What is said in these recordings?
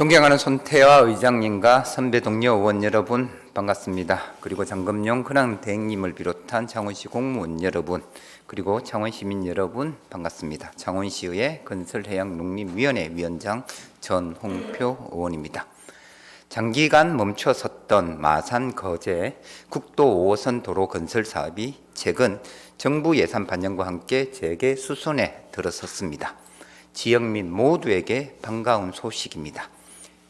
존경하는 손태화 의장님과 선배 동료 의원 여러분 반갑습니다. 그리고 장금용 근황 대행님을 비롯한 창원시 공무원 여러분 그리고 창원 시민 여러분 반갑습니다. 창원시의 건설해양농림위원회 위원장 전홍표 의원입니다. 장기간 멈춰 섰던 마산 거제 국도 5호선 도로 건설 사업이 최근 정부 예산 반영과 함께 재개 수순에 들어섰습니다. 지역 민 모두에게 반가운 소식입니다.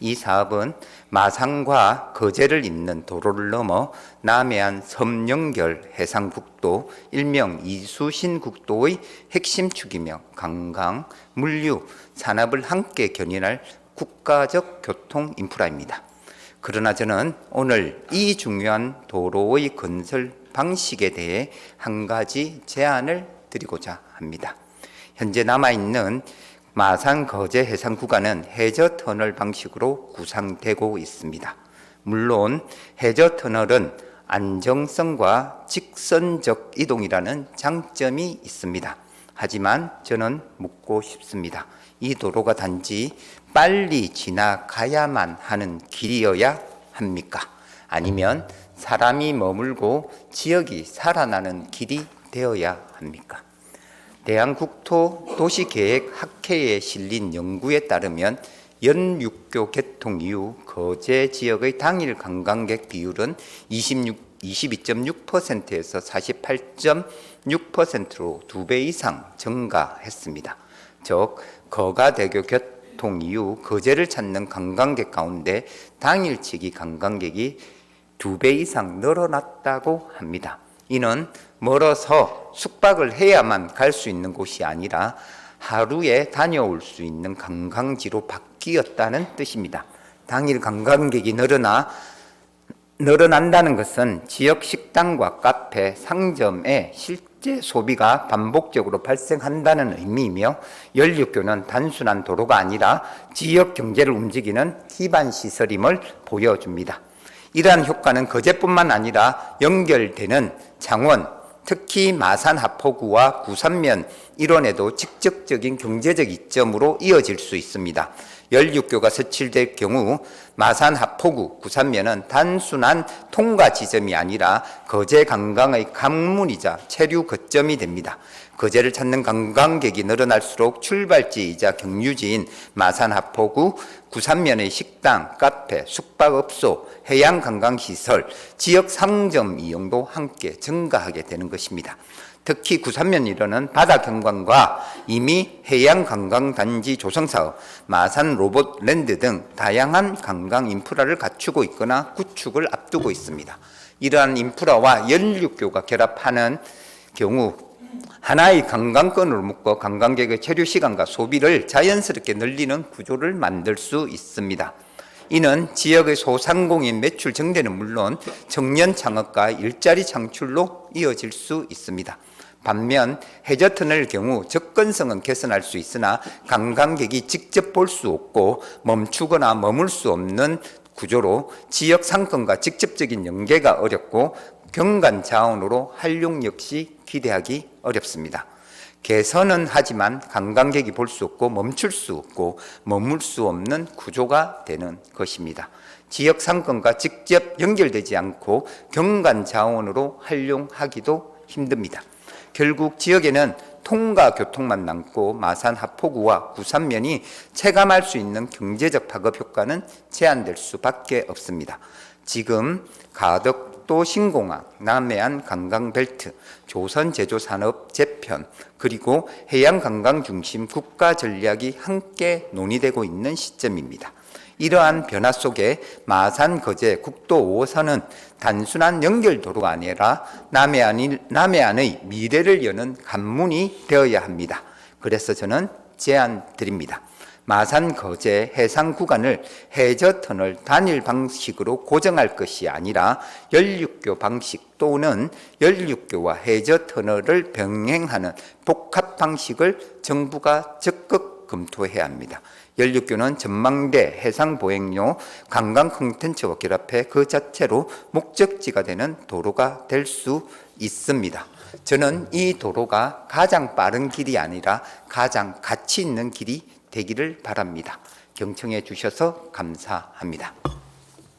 이 사업은 마산과 거제를 잇는 도로를 넘어 남해안 섬 연결 해상국도 일명 이수신국도의 핵심 축이며 관광, 물류, 산업을 함께 견인할 국가적 교통 인프라입니다. 그러나 저는 오늘 이 중요한 도로의 건설 방식에 대해 한 가지 제안을 드리고자 합니다. 현재 남아있는 마산 거제 해상 구간은 해저 터널 방식으로 구상되고 있습니다. 물론 해저 터널은 안정성과 직선적 이동이라는 장점이 있습니다. 하지만 저는 묻고 싶습니다. 이 도로가 단지 빨리 지나가야만 하는 길이어야 합니까? 아니면 사람이 머물고 지역이 살아나는 길이 되어야 합니까? 대한국토 도시계획 학회에 실린 연구에 따르면 연육교 개통 이후 거제 지역의 당일 관광객 비율은 26, 22.6%에서 48.6%로 두 배 이상 증가했습니다. 즉 거가대교 개통 이후 거제를 찾는 관광객 가운데 당일치기 관광객이 두 배 이상 늘어났다고 합니다. 이는 멀어서 숙박을 해야만 갈 수 있는 곳이 아니라 하루에 다녀올 수 있는 관광지로 바뀌었다는 뜻입니다. 당일 관광객이 늘어나 늘어난다는 것은 지역 식당과 카페, 상점의 실제 소비가 반복적으로 발생한다는 의미이며 연륙교는 단순한 도로가 아니라 지역 경제를 움직이는 기반 시설임을 보여줍니다. 이러한 효과는 거제뿐만 아니라 연결되는 창원, 특히 마산 하포구와 구산면 일원에도 직접적인 경제적 이점으로 이어질 수 있습니다. 연륙교가 설치될 경우 마산 하포구 구산면은 단순한 통과 지점이 아니라 거제 관광의 관문이자 체류 거점이 됩니다. 거제를 찾는 관광객이 늘어날수록 출발지이자 경유지인 마산 하포구 구산면의 식당, 카페, 숙박업소, 해양 관광시설, 지역 상점 이용도 함께 증가하게 되는 것입니다. 특히 구산면 일원은 바다 경관과 이미 해양 관광 단지 조성 사업, 마산 로봇 랜드 등 다양한 관광 인프라를 갖추고 있거나 구축을 앞두고 있습니다. 이러한 인프라와 연륙교가 결합하는 경우 하나의 관광권으로 묶어 관광객의 체류 시간과 소비를 자연스럽게 늘리는 구조를 만들 수 있습니다. 이는 지역의 소상공인 매출 증대는 물론 청년 창업과 일자리 창출로 이어질 수 있습니다. 반면 해저터널 경우 접근성은 개선할 수 있으나 관광객이 직접 볼 수 없고 멈추거나 머물 수 없는 구조로 지역 상권과 직접적인 연계가 어렵고 경관 자원으로 활용 역시 기대하기 어렵습니다. 개선은 하지만 관광객이 볼 수 없고 멈출 수 없고 머물 수 없는 구조가 되는 것입니다. 지역 상권과 직접 연결되지 않고 경관 자원으로 활용하기도 힘듭니다. 결국 지역에는 통과 교통만 남고 마산 하포구와 구산면이 체감할 수 있는 경제적 파급 효과는 제한될 수밖에 없습니다. 지금 가덕 도 신공항, 남해안 관광벨트, 조선 제조 산업 재편, 그리고 해양 관광 중심 국가 전략이 함께 논의되고 있는 시점입니다. 이러한 변화 속에 마산 거제 국도 5호선은 단순한 연결도로가 아니라 남해안이, 남해안의 미래를 여는 관문이 되어야 합니다. 그래서 저는 제안 드립니다. 마산 거제 해상 구간을 해저 터널 단일 방식으로 고정할 것이 아니라 연륙교 방식 또는 연륙교와 해저 터널을 병행하는 복합 방식을 정부가 적극 검토해야 합니다. 연륙교는 전망대 해상 보행료 관광 콘텐츠와 결합해 그 자체로 목적지가 되는 도로가 될 수 있습니다. 저는 이 도로가 가장 빠른 길이 아니라 가장 가치 있는 길이 되기를 바랍니다. 경청해 주셔서 감사합니다.